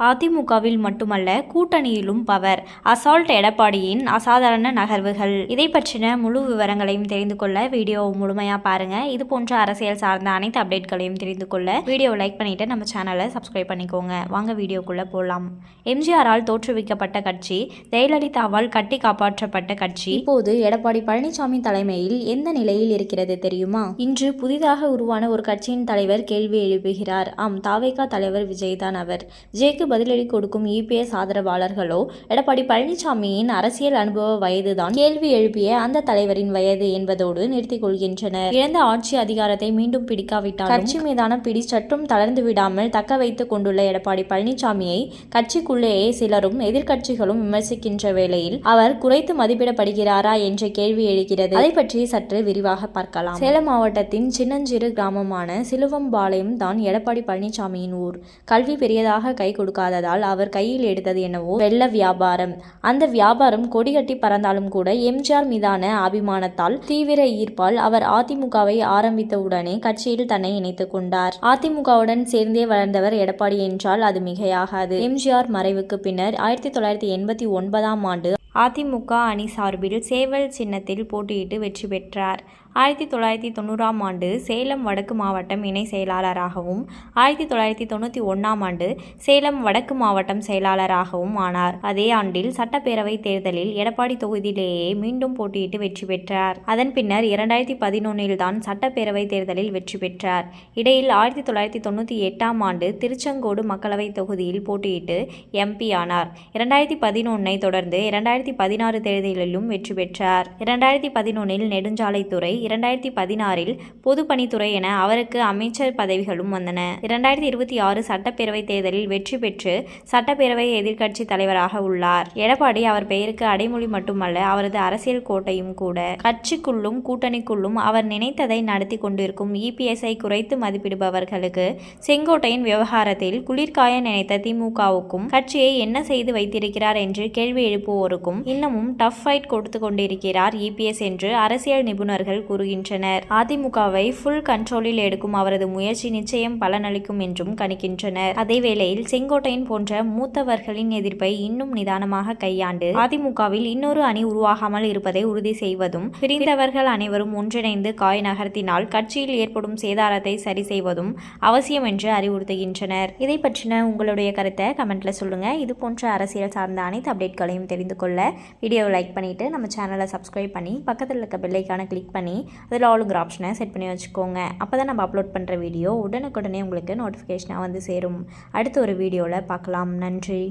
அதிமுகவில் மட்டுமல்ல கூட்டணியிலும் power. Assault எடப்பாடியின் அசாதாரண நகர்வுகள். இதை பற்றின முழு விவரங்களையும் தெரிந்து கொள்ள வீடியோ முழுமையாக பாருங்க. இது போன்ற அரசியல் சார்ந்த அனைத்து அப்டேட்களையும் தெரிந்து கொள்ள வீடியோ லைக் பண்ணிட்டு நம்ம சேனலை சப்ஸ்கிரைப் பண்ணிக்கோங்க. வாங்க வீடியோக்குள்ள போகலாம் எம்ஜிஆரால் தோற்றுவிக்கப்பட்ட கட்சி ஜெயலலிதாவால் கட்டி காப்பாற்றப்பட்ட கட்சி. இப்போது எடப்பாடி பழனிசாமி தலைமையில் எந்த நிலையில் இருக்கிறது தெரியுமா? இன்று புதிதாக உருவான ஒரு கட்சியின் தலைவர் கேள்வி எழுப்புகிறார். ஆம் தாவேகா தலைவர் விஜய்தான் அவர். கேள்விக்கு பதிலடி கொடுக்கும் இபிஎஸ் ஆதரவாளர்களோ எடப்பாடி பழனிசாமியின் அரசியல் அனுபவ வயதுதான் கேள்வி எழுப்பிய அந்த தலைவரின் வயது என்பதோடு நிறுத்திக் கொள்கின்றனர். இழந்த ஆட்சி அதிகாரத்தை மீண்டும் பிடிக்காவிட்டால் கட்சி மீதான பிடி சற்றும் தளர்ந்து விடாமல் தக்க வைத்துக் கொண்டுள்ள எடப்பாடி பழனிசாமியை கட்சிக்குள்ளேயே சிலரும் எதிர்க்கட்சிகளும் விமர்சிக்கின்ற வேளையில் அவர் குறைத்து மதிப்பிடப்படுகிறாரா என்ற கேள்வி எழுகிறது. அதை பற்றி சற்று விரிவாக பார்க்கலாம். சேலம் மாவட்டத்தின் சின்னஞ்சிறு கிராமமான சிலுவம்பாளையம் தான் எடப்பாடி பழனிசாமியின் ஊர். கல்வி பெரியதாக கை கொடுக்காததால் அவர் கையில் எடுத்தது என்னவோ வெள்ள வியாபாரம். அந்த வியாபாரம் கொடிகட்டி பறந்தாலும் கூட எம்ஜிஆர் மீதான அபிமானத்தால் தீவிர ஈர்ப்பால் அவர் அதிமுகவை ஆரம்பித்தவுடனே கட்சியில் தன்னை இணைத்துக் கொண்டார். அதிமுகவுடன் சேர்ந்தே வளர்ந்தவர் எடப்பாடி என்றால் அது மிகையாகாது. எம்ஜிஆர் மறைவுக்கு பின்னர் ஆயிரத்தி தொள்ளாயிரத்தி எண்பத்தி ஒன்பதாம் ஆண்டு அதிமுக அணி சார்பில் சேவல் சின்னத்தில் போட்டியிட்டு வெற்றி பெற்றார். ஆயிரத்தி தொள்ளாயிரத்தி தொண்ணூறாம் ஆண்டு சேலம் வடக்கு மாவட்டம் இணை செயலாளராகவும் ஆயிரத்தி தொள்ளாயிரத்தி தொண்ணூற்றி ஒன்றாம் ஆண்டு சேலம் வடக்கு மாவட்டம் செயலாளராகவும் ஆனார். அதே ஆண்டில் சட்டப்பேரவை தேர்தலில் எடப்பாடி தொகுதியிலேயே மீண்டும் போட்டியிட்டு வெற்றி பெற்றார். அதன் பின்னர் இரண்டாயிரத்தி பதினொன்னில் தான் சட்டப்பேரவை தேர்தலில் வெற்றி பெற்றார். இடையில் ஆயிரத்தி தொள்ளாயிரத்தி தொண்ணூற்றி எட்டாம் ஆண்டு திருச்செங்கோடு மக்களவை தொகுதியில் போட்டியிட்டு எம்பி ஆனார். இரண்டாயிரத்தி பதினொன்னை தொடர்ந்து இரண்டாயிரத்தி பதினாறு தேர்தலிலும் வெற்றி பெற்றார். இரண்டாயிரத்தி பதினொன்னில் நெடுஞ்சாலைத்துறை இரண்டாயிரத்தி பதினாறில் பொதுப்பணித்துறை என அவருக்கு அமைச்சர் பதவிகளும் வந்தன. இரண்டாயிரத்தி இருபத்தி ஆறு சட்டப்பேரவை தேர்தலில் வெற்றி பெற்று சட்டப்பேரவை எதிர்க்கட்சி தலைவராக உள்ளார். எடப்பாடி அவர் பெயருக்கு அடைமொழி மட்டுமல்ல அவரது அரசியல் கோட்டையும் கூட. கட்சிக்குள்ளும் கூட்டணிக்குள்ளும் அவர் நினைத்ததை நடத்தி கொண்டிருக்கும் இபிஎஸ்ஐ குறைத்து மதிப்பிடுபவர்களுக்கு செங்கோட்டையின் விவகாரத்தில் குளிர்காய நினைத்த திமுகவுக்கும் கட்சியை என்ன செய்து வைத்திருக்கிறார் என்று கேள்வி எழுப்புவோருக்கும் இன்னமும் டஃப் ஃபைட் கொடுத்து கொண்டிருக்கிறார் இபிஎஸ் என்று அரசியல் நிபுணர்கள் கூறுகின்றனர். அதிமுகவை ஃபுல் கண்ட்ரோலில் எடுக்கும் அவரது முயற்சி நிச்சயம் பலனளிக்கும் என்றும் கணிக்கின்றனர். அதேவேளையில் செங்கோட்டையன் போன்ற மூத்தவர்களின் எதிர்ப்பை இன்னும் நிதானமாக கையாண்டு அதிமுகவில் இன்னொரு அணி உருவாகாமல் இருப்பதை உறுதி செய்வதும் பிரிந்தவர்கள் அனைவரும் ஒன்றிணைந்து காய் நகர்த்தினால் கட்சியில் ஏற்படும் சேதாரத்தை சரி செய்வதும் அவசியம் என்று அறிவுறுத்துகின்றனர். இதை பற்றின உங்களுடைய கருத்தை கமெண்ட்ல சொல்லுங்க. இது போன்ற அரசியல் சார்ந்த அனைத்து அப்டேட்களையும் தெரிந்து கொள்ள வீடியோவை லைக் பண்ணிட்டு நம்ம சேனலை சப்ஸ்கிரைப் பண்ணி பக்கத்தில் இருக்க பெல்லைக்கான கிளிக் பண்ணி அதில் ஆளுங்கிற ஆப்ஷனை செட் பண்ணி வச்சுக்கோங்க. அப்போ தான் நம்ம அப்லோட் பண்ணுற வீடியோ உடனுக்குடனே உங்களுக்கு நோட்டிஃபிகேஷனாக வந்து சேரும். அடுத்த ஒரு வீடியோவில் பார்க்கலாம். நன்றி.